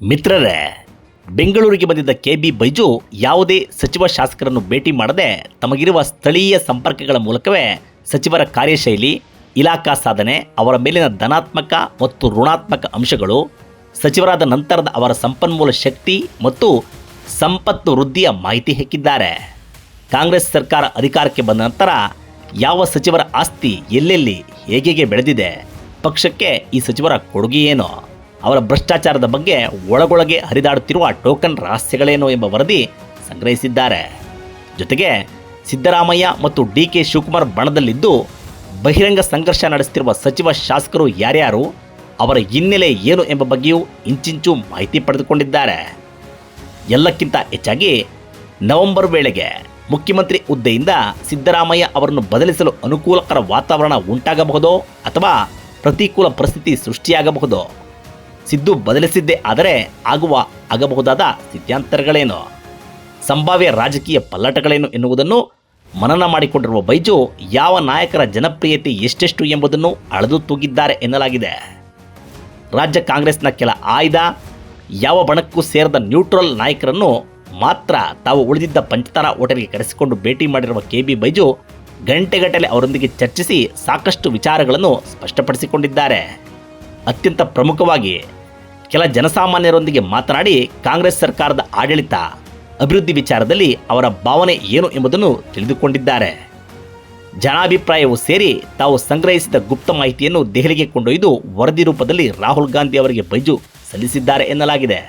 ಮಿತ್ರರೇ, ಬೆಂಗಳೂರಿಗೆ ಬಂದಿದ್ದ ಕೆ ಬಿ ಬೈಜು ಯಾವುದೇ ಸಚಿವ ಶಾಸಕರನ್ನು ಭೇಟಿ ಮಾಡದೆ ತಮಗಿರುವ ಸ್ಥಳೀಯ ಸಂಪರ್ಕಗಳ ಮೂಲಕವೇ ಸಚಿವರ ಕಾರ್ಯಶೈಲಿ, ಇಲಾಖಾ ಸಾಧನೆ, ಅವರ ಮೇಲಿನ ಧನಾತ್ಮಕ ಮತ್ತು ಋಣಾತ್ಮಕ ಅಂಶಗಳು, ಸಚಿವರಾದ ನಂತರದ ಅವರ ಸಂಪನ್ಮೂಲ ಶಕ್ತಿ ಮತ್ತು ಸಂಪತ್ತು ವೃದ್ಧಿಯ ಮಾಹಿತಿ ಹೆಕ್ಕಿದ್ದಾರೆ ಕಾಂಗ್ರೆಸ್ ಸರ್ಕಾರ ಅಧಿಕಾರಕ್ಕೆ ಬಂದ ನಂತರ ಯಾವ ಸಚಿವರ ಆಸ್ತಿ ಎಲ್ಲೆಲ್ಲಿ ಹೇಗೆ ಬೆಳೆದಿದೆ, ಪಕ್ಷಕ್ಕೆ ಈ ಸಚಿವರ ಕೊಡುಗೆ ಏನು? ಅವರ ಭ್ರಷ್ಟಾಚಾರದ ಬಗ್ಗೆ ಒಳಗೊಳಗೆ ಹರಿದಾಡುತ್ತಿರುವ ಟೋಕನ್ ರಹಸ್ಯಗಳೇನು ಎಂಬ ವರದಿ ಸಂಗ್ರಹಿಸಿದ್ದಾರೆ. ಜೊತೆಗೆ ಸಿದ್ದರಾಮಯ್ಯ ಮತ್ತು ಡಿ ಕೆ ಶಿವಕುಮಾರ್ ಬಣದಲ್ಲಿದ್ದು ಬಹಿರಂಗ ಸಂಘರ್ಷ ನಡೆಸುತ್ತಿರುವ ಸಚಿವ ಶಾಸಕರು ಯಾರ್ಯಾರು, ಅವರ ಹಿನ್ನೆಲೆ ಏನು ಎಂಬ ಬಗ್ಗೆಯೂ ಇಂಚಿಂಚು ಮಾಹಿತಿ ಪಡೆದುಕೊಂಡಿದ್ದಾರೆ. ಎಲ್ಲಕ್ಕಿಂತ ಹೆಚ್ಚಾಗಿ ನವೆಂಬರ್ ವೇಳೆಗೆ ಮುಖ್ಯಮಂತ್ರಿ ಹುದ್ದೆಯಿಂದ ಸಿದ್ದರಾಮಯ್ಯ ಅವರನ್ನು ಬದಲಿಸಲು ಅನುಕೂಲಕರ ವಾತಾವರಣ ಉಂಟಾಗಬಹುದೋ ಅಥವಾ ಪ್ರತಿಕೂಲ ಪರಿಸ್ಥಿತಿ ಸೃಷ್ಟಿಯಾಗಬಹುದೋ ಸಿದ್ದು ಬದಲಿಸಿದ್ದೇ ಆದರೆ ಆಗುವ ಆಗಬಹುದಾದ ಸ್ಥಿತ್ಯಾಂತರಗಳೇನು? ಸಂಭಾವ್ಯ ರಾಜಕೀಯ ಪಲ್ಲಟಗಳೇನು ಎನ್ನುವುದನ್ನು ಮನನ ಮಾಡಿಕೊಂಡಿರುವ ಬೈಜು ಯಾವ ನಾಯಕರ ಜನಪ್ರಿಯತೆ ಎಷ್ಟೆಷ್ಟು ಎಂಬುದನ್ನು ಅಳೆದು ತೂಗಿದ್ದಾರೆ ಎನ್ನಲಾಗಿದೆ. ರಾಜ್ಯ ಕಾಂಗ್ರೆಸ್ನ ಕೆಲ ಆಯ್ದ, ಯಾವ ಬಣಕ್ಕೂ ಸೇರದ ನ್ಯೂಟ್ರಲ್ ನಾಯಕರನ್ನು ಮಾತ್ರ ತಾವು ಉಳಿದಿದ್ದ ಪಂಚತಾರ ಓಟರಿಗೆ ಕರೆಸಿಕೊಂಡು ಭೇಟಿ ಮಾಡಿರುವ ಕೆ ಬಿ ಬೈಜು ಗಂಟೆಗಟ್ಟಲೆ ಅವರೊಂದಿಗೆ ಚರ್ಚಿಸಿ ಸಾಕಷ್ಟು ವಿಚಾರಗಳನ್ನು ಸ್ಪಷ್ಟಪಡಿಸಿಕೊಂಡಿದ್ದಾರೆ. ಅತ್ಯಂತ ಪ್ರಮುಖವಾಗಿ ಕೆಲ ಜನಸಾಮಾನ್ಯರೊಂದಿಗೆ ಮಾತನಾಡಿ ಕಾಂಗ್ರೆಸ್ ಸರ್ಕಾರದ ಆಡಳಿತ ಅಭಿವೃದ್ಧಿ ವಿಚಾರದಲ್ಲಿ ಅವರ ಭಾವನೆ ಏನು ಎಂಬುದನ್ನು ತಿಳಿದುಕೊಂಡಿದ್ದಾರೆ. ಜನಾಭಿಪ್ರಾಯವು ಸೇರಿ ತಾವು ಸಂಗ್ರಹಿಸಿದ ಗುಪ್ತ ಮಾಹಿತಿಯನ್ನು ದೆಹಲಿಗೆ ಕೊಂಡೊಯ್ದು ವರದಿ ರೂಪದಲ್ಲಿ ರಾಹುಲ್ ಗಾಂಧಿ ಅವರಿಗೆ ಬೈಜು ಸಲ್ಲಿಸಿದ್ದಾರೆ ಎನ್ನಲಾಗಿದೆ.